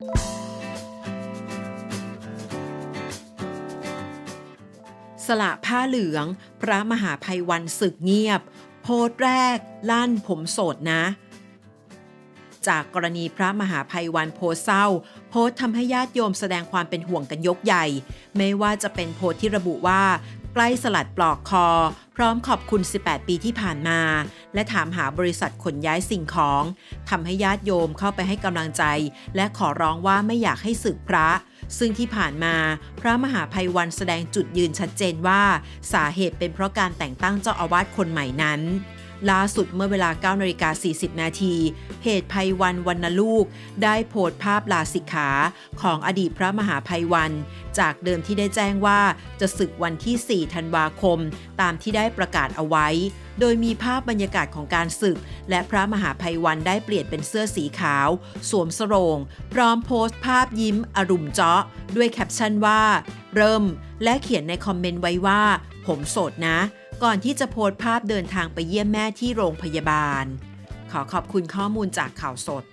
สละผ้าเหลือง พระมหาภัยวันศึกเงียบ โพสต์แรก ลั่นผมโสดนะ จากกรณีพระมหาภัยวันโพสเศร้า โพสต์ทำให้ญาติโยมแสดงความเป็นห่วงกันยกใหญ่ ไม่ว่าจะเป็นโพสต์ที่ระบุว่า ใกล้สลัดปลอกคอ พร้อมขอบคุณ 18 ปีที่ผ่านมา และถามหาบริษัทขนย้ายสิ่งของทำให้ญาติโยมเข้าไปให้กำลังใจ และขอร้องว่าไม่อยากให้สึกพระ ซึ่งที่ผ่านมา พระมหาภัยวันแสดงจุดยืนชัดเจนว่า สาเหตุเป็นเพราะการแต่งตั้งเจ้าอาวาสคนใหม่นั้น ล่าสุดเมื่อเวลา9นาฬิกา40 นาทีเพจภัยวันวรรณลูก ได้โพสต์ภาพลาสิกขาของอดีตพระมหาภัยวัน จากเดิมที่ได้แจ้งว่าจะศึกวันที่ 4 ธันวาคม ตามที่ได้ประกาศเอาไว้ โดยมีภาพบรรยากาศของการศึก และพระมหาภัยวันได้เปลี่ยนเป็นเสื้อสีขาว สวมสรงพร้อมโพสต์ภาพยิ้มอรุมเจาะ ด้วยแคปชั่นว่า เริ่มและเขียนในคอมเมนต์ไว้ว่า ผมโสดนะ ก่อนที่จะโพสต์ภาพเดินทางไปเยี่ยมแม่ที่โรงพยาบาล ขอขอบคุณข้อมูลจากข่าวสด